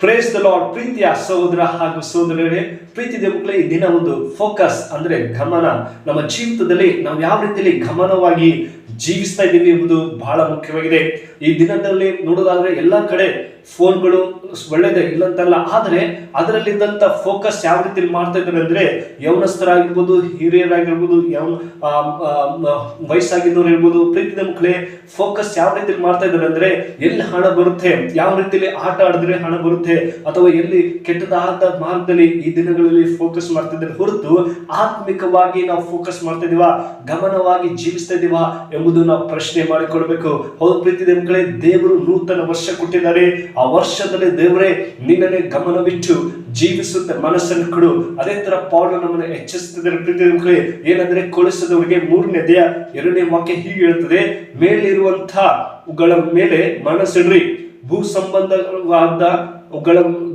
Praise the lord ಪ್ರೀತಿಯ ಸಹೋದರ ಹಾಗೂ ಸಹೋದರರೇ ಪ್ರೀತಿ ಮಕ್ಕಳೇ ಈ ದಿನ ಒಂದು ಫೋಕಸ್ ಅಂದ್ರೆ ಗಮನ. ನಮ್ಮ ಜೀವಿತದಲ್ಲಿ ನಾವು ಯಾವ ರೀತಿಯಲ್ಲಿ ಗಮನವಾಗಿ ಜೀವಿಸ್ತಾ ಇದ್ದೀವಿ ಎಂಬುದು ಬಹಳ ಮುಖ್ಯವಾಗಿದೆ. ಈ ದಿನದಲ್ಲಿ ನೋಡೋದಾದ್ರೆ ಎಲ್ಲ ಕಡೆ ಫೋನ್ಗಳು ಒಳ್ಳೇದೇ ಇಲ್ಲಂತಲ್ಲ, ಆದರೆ ಅದರಲ್ಲಿದ್ದಂಥ ಫೋಕಸ್ ಯಾವ ರೀತಿಯಲ್ಲಿ ಮಾಡ್ತಾ ಇದ್ದಾರೆ ಅಂದ್ರೆ ಯೌನಸ್ಥರಾಗಿರ್ಬೋದು ಹಿರಿಯರಾಗಿರ್ಬೋದು, ಯಾವ ವಯಸ್ಸಾಗಿದ್ದವರು ಇರ್ಬೋದು ಪ್ರೀತಿದ ಮಕ್ಕಳೇ ಫೋಕಸ್ ಯಾವ ರೀತಿಯಲ್ಲಿ ಮಾಡ್ತಾ ಇದ್ದಾರೆ ಅಂದ್ರೆ ಎಲ್ಲಿ ಹಣ ಬರುತ್ತೆ, ಯಾವ ರೀತಿಯಲ್ಲಿ ಆಟ ಆಡಿದ್ರೆ ಹಣ ಬರುತ್ತೆ, ಅಥವಾ ಎಲ್ಲಿ ಕೆಟ್ಟದಾದ ಮಾರ್ಗದಲ್ಲಿ ಈ ದಿನಗಳಲ್ಲಿ ಫೋಕಸ್ ಮಾಡ್ತಿದ್ದಾರೆ ಹೊರತು ಆತ್ಮಿಕವಾಗಿ ನಾವು ಫೋಕಸ್ ಮಾಡ್ತಾ ಗಮನವಾಗಿ ಜೀವಿಸ್ತಾ ಇದೀವಾ ಪ್ರಶ್ನೆ ಮಾಡಿಕೊಡ್ಬೇಕು. ಹೌದು ಪ್ರೀತಿದ ಮಕ್ಕಳೇ, ದೇವರು ನೂತನ ವರ್ಷ ಕೊಟ್ಟಿದ್ದಾರೆ. ಆ ವರ್ಷದಲ್ಲಿ ದೇವರೇ ನಿನ್ನನೆ ಗಮನವಿಟ್ಟು ಜೀವಿಸುತ್ತೆ ಮನಸ್ಸನ್ನು ಕೊಡು. ಅದೇ ತರ ಪೌಲ ನಮ್ಮನ್ನು ಹೆಚ್ಚಿಸುತ್ತಿದ್ದಾರೆ ಏನಂದ್ರೆ ಕೊಳಿಸದವರಿಗೆ ಮೂರನೇ ದೇಹ ಎರಡನೇ ವಾಕ್ಯ ಹೀಗೆ ಹೇಳ್ತದೆ ಮೇಲಿರುವಂತಹ ಮೇಲೆ ಮನಸ್ಸಿಡ್ರಿ. ಭೂ ಸಂಬಂಧವಾದ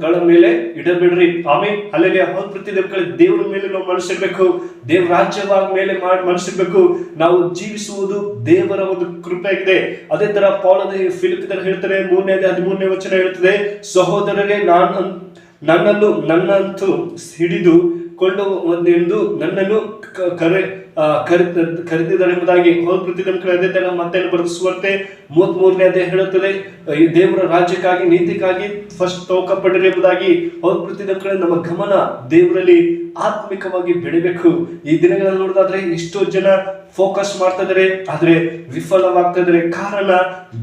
ಗಳ ಮೇಲೆ ಇಡಬೇಡ್ರಿ. ಆಮೇಲೆ ಅಲ್ಲಿಗೆ ಹೌದು ಪ್ರತಿ ದೇವರ ಮೇಲೆ ನಾವು ಮನಸ್ಸಿರ್ಬೇಕು. ದೇವ್ರ ರಾಜ್ಯವಾದ ಮೇಲೆ ಮನಸ್ಸಿರ್ಬೇಕು. ನಾವು ಜೀವಿಸುವುದು ದೇವರ ಒಂದು ಕೃಪೆ ಆಗಿದೆ ಅದೇ ತರ ಪೌಲದ ಫಿಲಿಪಿತರ ಹೇಳ್ತಾರೆ ಮೂರನೇ ಹದಿಮೂರನೇ ವಚನ ಹೇಳ್ತದೆ, ಸಹೋದರರೇ, ನಾನು ನನ್ನನ್ನು ನನ್ನಂತೂ ಹಿಡಿದು ಕೊಂಡು ಒಂದೆಂದು ನನ್ನನ್ನು ಕರೆ ಆ, ಕರೆ ಕರೆದಿದ್ದಾರೆ ಮತ್ತೆ ಬರೆದ ಸುವಾರ್ತೆ ಮೂವತ್ತ್ ಮೂರನೇ ಅದೇ ಹೇಳುತ್ತದೆ. ಈ ದೇವರ ರಾಜ್ಯಕ್ಕಾಗಿ ನೀತಿಗಾಗಿ ಫಸ್ಟ್ ತೋಕಪಡಿರಿ ಎಂಬುದಾಗಿ ಹೌದು ಪ್ರತಿ ನಮ್ಮ ಗಮನ ದೇವರಲ್ಲಿ ಆತ್ಮಿಕವಾಗಿ ಬೆಳಿಬೇಕು. ಈ ದಿನಗಳಲ್ಲಿ ನೋಡೋದಾದ್ರೆ ಎಷ್ಟೋ ಜನ ಫೋಕಸ್ ಮಾಡ್ತಾ ಇದಾರೆ ಆದ್ರೆ ವಿಫಲವಾಗ್ತಾ ಇದಾರೆ ಕಾರಣ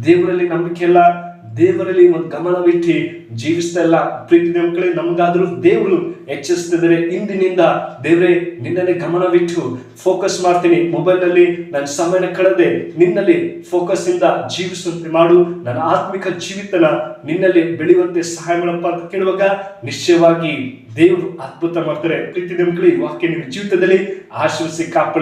ದೇವರಲ್ಲಿ ನಂಬಿಕೆ ಇಲ್ಲ. ದೇವರಲ್ಲಿ ಒಂದು ಗಮನವಿಟ್ಟು ಜೀವಿಸ್ತಾ ಇಲ್ಲ ಪ್ರೀತಿ ಮಕ್ಕಳೇ ನಮಗಾದ್ರೂ ದೇವರು ಹೆಚ್ಚಿಸ್ತಿದ್ರೆ ಇಂದಿನಿಂದ ದೇವರೇ, ನಿನ್ನಲ್ಲಿ ಗಮನವಿಟ್ಟು ಫೋಕಸ್ ಮಾಡ್ತೀನಿ. ಮೊಬೈಲ್ನಲ್ಲಿ ನನ್ನ ಸಮಯನ ಕಳೆದೆ. ನಿನ್ನಲ್ಲಿ ಫೋಕಸ್ ಇಂದ ಜೀವಿಸುವಂತೆ ಮಾಡು. ನನ್ನ ಆತ್ಮಿಕ ಜೀವಿತನ ನಿನ್ನಲ್ಲಿ ಬೆಳೆಯುವಂತೆ ಸಹಾಯ ಮಾಡಪ್ಪ ಅಂತ ಕೇಳುವಾಗ ನಿಶ್ಚಯವಾಗಿ ದೇವರು ಅದ್ಭುತ ಮಾಡ್ತಾರೆ. ಪ್ರೀತಿ ಮಕ್ಕಳೇ ವಾಕ್ಯ ನಿಮ್ಮ ಜೀವಿತದಲ್ಲಿ ಆಶ್ರಯಿಸಿ ಕಾಪಳಿ